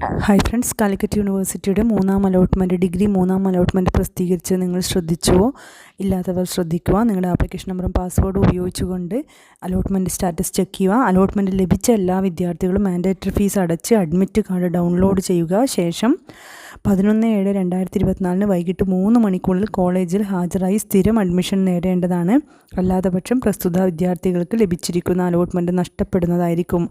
Hi friends Calicut യൂണിവേഴ്സിറ്റിയുടെ മൂന്നാം allotment degree മൂന്നാം അലോട്ട്മെന്റ് പ്രസിദ്ധീകരിച്ച് നിങ്ങൾ ശ്രദ്ധിച്ചുവോ ഇല്ലാത്തവർ ശ്രദ്ധിക്കുക. നിങ്ങളുടെ ആപ്ലിക്കേഷൻ നമ്പറും പാസ്വേഡും ഉപയോഗിച്ചുകൊണ്ട് അലോട്ട്മെന്റ് സ്റ്റാറ്റസ് ചെക്ക് ചെയ്യുക. അലോട്ട്മെന്റ് ലഭിച്ച എല്ലാ വിദ്യാർത്ഥികളും മാൻഡേറ്ററി ഫീസ് അടച്ച് അഡ്മിറ്റ് കാർഡ് ഡൗൺലോഡ് ചെയ്യുക. ശേഷം പതിനൊന്ന് ഏഴ് രണ്ടായിരത്തി ഇരുപത്തിനാലിന് വൈകിട്ട് മൂന്ന് മണിക്കൂറിൽ കോളേജിൽ ഹാജരായി സ്ഥിരം അഡ്മിഷൻ നേടേണ്ടതാണ്. അല്ലാത്ത പക്ഷം പ്രസ്തുത വിദ്യാർത്ഥികൾക്ക് ലഭിച്ചിരിക്കുന്ന അലോട്ട്മെന്റ് നഷ്ടപ്പെടുന്നതായിരിക്കും.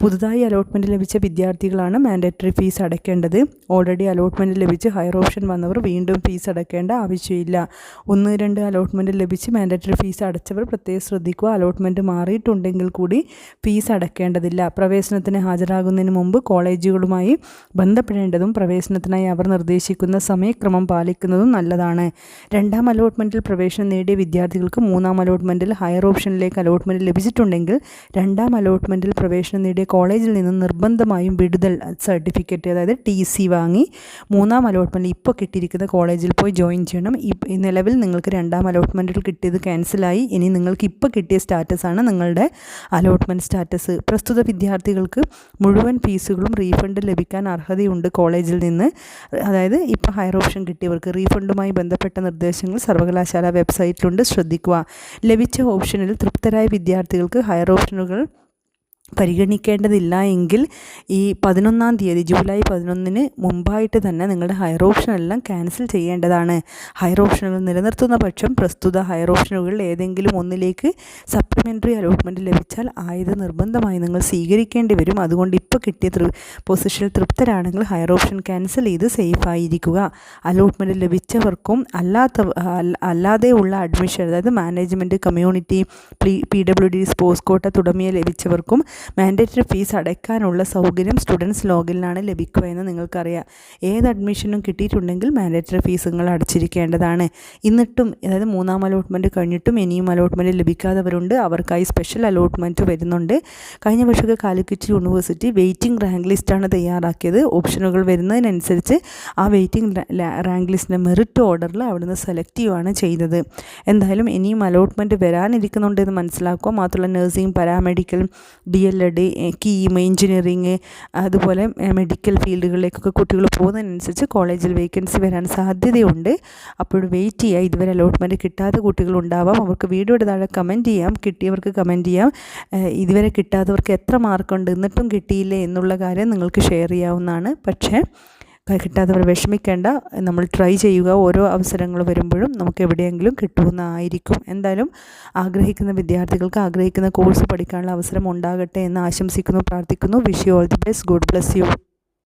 പുതുതായി അലോട്ട്മെന്റ് ലഭിച്ച വിദ്യാർത്ഥികളാണ് മാൻഡേറ്ററി ഫീസ് അടയ്ക്കേണ്ടത്. ഓൾറെഡി അലോട്ട്മെന്റ് ലഭിച്ച് ഹയർ ഓപ്ഷൻ വന്നവർ വീണ്ടും ഫീസ് അടയ്ക്കേണ്ട ആവശ്യമില്ല. ഒന്ന് രണ്ട് അലോട്ട്മെന്റ് ലഭിച്ച് മാൻഡേറ്ററി ഫീസ് അടച്ചവർ പ്രത്യേകം ശ്രദ്ധിക്കുക. അലോട്ട്മെന്റ് മാറിയിട്ടുണ്ടെങ്കിൽ കൂടി ഫീസ് അടയ്ക്കേണ്ടതില്ല പ്രവേശനത്തിന് ഹാജരാകുന്നതിന് മുമ്പ് കോളേജുകളുമായി ബന്ധപ്പെടേണ്ടതും പ്രവേശനത്തിനായി അവർ നിർദ്ദേശിക്കുന്ന സമയക്രമം പാലിക്കുന്നതും നല്ലതാണ്. രണ്ടാം അലോട്ട്മെന്റിൽ പ്രവേശനം നേടിയ വിദ്യാർത്ഥികൾക്ക് മൂന്നാം അലോട്ട്മെന്റിൽ ഹയർ ഓപ്ഷനിലേക്ക് അലോട്ട്മെന്റ് ലഭിച്ചിട്ടുണ്ടെങ്കിൽ രണ്ടാം അലോട്ട്മെന്റിൽ പ്രവേശനം നേടിയ കോളേജിൽ നിന്ന് നിർബന്ധമായും വിടുതൽ സർട്ടിഫിക്കറ്റ് അതായത് ടി സി വാങ്ങി മൂന്നാം അലോട്ട്മെന്റിൽ ഇപ്പോൾ കിട്ടിയിരിക്കുന്ന കോളേജിൽ പോയി ജോയിൻ ചെയ്യണം. ഈ നിലവിൽ നിങ്ങൾക്ക് രണ്ടാം അലോട്ട്മെന്റിൽ കിട്ടിയത് ക്യാൻസലായി ഇനി നിങ്ങൾക്ക് ഇപ്പോൾ കിട്ടിയ സ്റ്റാറ്റസാണ് നിങ്ങളുടെ അലോട്ട്മെന്റ് സ്റ്റാറ്റസ് പ്രസ്തുത വിദ്യാർത്ഥികൾക്ക് മുഴുവൻ ഫീസുകളും റീഫണ്ട് ലഭിക്കാൻ അർഹതയുണ്ട് കോളേജിൽ നിന്ന്. അതായത് ഇപ്പോൾ ഹയർ ഓപ്ഷൻ കിട്ടിയവർക്ക് റീഫണ്ടുമായി ബന്ധപ്പെട്ട നിർദ്ദേശങ്ങൾ സർവകലാശാല വെബ്സൈറ്റിലുണ്ട് ശ്രദ്ധിക്കുക. ലഭിച്ച ഓപ്ഷനിൽ തൃപ്തരായ വിദ്യാർത്ഥികൾക്ക് ഹയർ ഓപ്ഷനുകൾ പരിഗണിക്കേണ്ടതില്ല എങ്കിൽ ഈ പതിനൊന്നാം തീയതി ജൂലൈ പതിനൊന്നിന് മുമ്പായിട്ട് തന്നെ നിങ്ങളുടെ ഹയർ ഓപ്ഷനെല്ലാം ക്യാൻസൽ ചെയ്യേണ്ടതാണ്. ഹയർ ഓപ്ഷനുകൾ നിലനിർത്തുന്ന പക്ഷം പ്രസ്തുത ഹയർ ഓപ്ഷനുകളിൽ ഏതെങ്കിലും ഒന്നിലേക്ക് സപ്ലിമെന്ററി അലോട്ട്മെന്റ് ലഭിച്ചാൽ ആയത് നിർബന്ധമായി നിങ്ങൾ സ്വീകരിക്കേണ്ടി വരും. അതുകൊണ്ട് ഇപ്പോൾ കിട്ടിയ തൃ പൊസിഷനിൽ തൃപ്തരാണെങ്കിൽ ഹയർ ഓപ്ഷൻ ക്യാൻസൽ ചെയ്ത് സേഫ് ആയിരിക്കുക. അലോട്ട്മെന്റ് ലഭിച്ചവർക്കും അല്ലാത്ത അല്ലാതെയുള്ള അഡ്മിഷൻ അതായത് management community P W D sports quota തുടങ്ങിയ ലഭിച്ചവർക്കും മാൻഡേറ്ററി ഫീസ് അടയ്ക്കാനുള്ള സൗകര്യം സ്റ്റുഡൻസ് ലോഗിലാണ് ലഭിക്കുക എന്ന് നിങ്ങൾക്കറിയാം. ഏത് അഡ്മിഷനും കിട്ടിയിട്ടുണ്ടെങ്കിൽ മാൻഡേറ്ററി ഫീസ് നിങ്ങൾ അടച്ചിരിക്കേണ്ടതാണ്. എന്നിട്ടും അതായത് മൂന്നാം അലോട്ട്മെന്റ് കഴിഞ്ഞിട്ടും ഇനിയും അലോട്ട്മെന്റ് ലഭിക്കാത്തവരുണ്ട്. അവർക്കായി സ്പെഷ്യൽ അലോട്ട്മെന്റ് വരുന്നുണ്ട്. കഴിഞ്ഞ വർഷമൊക്കെ കാലിക്കറ്റ് യൂണിവേഴ്സിറ്റി വെയിറ്റിംഗ് റാങ്ക് ലിസ്റ്റാണ് തയ്യാറാക്കിയത്. ഓപ്ഷനുകൾ വരുന്നതിനനുസരിച്ച് ആ വെയിറ്റിംഗ് റാങ്ക് ലിസ്റ്റിന്റെ മെറിറ്റ് ഓർഡറിൽ അവിടുന്ന് സെലക്ട് ചെയ്യുകയാണ് ചെയ്തത്. എന്തായാലും ഇനിയും അലോട്ട്മെന്റ് വരാനിരിക്കുന്നുണ്ട് എന്ന് മനസ്സിലാക്കുക. മാത്രമല്ല nursing paramedical D L ed KEAM engineering അതുപോലെ മെഡിക്കൽ ഫീൽഡുകളിലേക്കൊക്കെ കുട്ടികൾ പോകുന്നതിനനുസരിച്ച് കോളേജിൽ വേക്കൻസി വരാൻ സാധ്യതയുണ്ട്. അപ്പോൾ വെയിറ്റ് ചെയ്യുക. ഇതുവരെ അലോട്ട്മെന്റ് കിട്ടാത്ത കുട്ടികളുണ്ടാവാം അവർക്ക് വീഡിയോയുടെ താഴെ കമന്റ് ചെയ്യാം. കിട്ടിയവർക്ക് കമന്റ് ചെയ്യാം. ഇതുവരെ കിട്ടാത്തവർക്ക് എത്ര മാർക്കുണ്ട് എന്നിട്ടും കിട്ടിയില്ലേ എന്നുള്ള കാര്യം നിങ്ങൾക്ക് ഷെയർ ചെയ്യാവുന്നതാണ്. പക്ഷേ കിട്ടാത്തവർ വിഷമിക്കേണ്ട. നമ്മൾ ട്രൈ ചെയ്യുക. ഓരോ അവസരങ്ങൾ വരുമ്പോഴും നമുക്ക് എവിടെയെങ്കിലും കിട്ടുന്നതായിരിക്കും എന്തായാലും ആഗ്രഹിക്കുന്ന വിദ്യാർത്ഥികൾക്ക് ആഗ്രഹിക്കുന്ന കോഴ്സ് പഠിക്കാനുള്ള അവസരം ഉണ്ടാകട്ടെ എന്ന് ആശംസിക്കുന്നു പ്രാർത്ഥിക്കുന്നു. Wish you all the best God bless you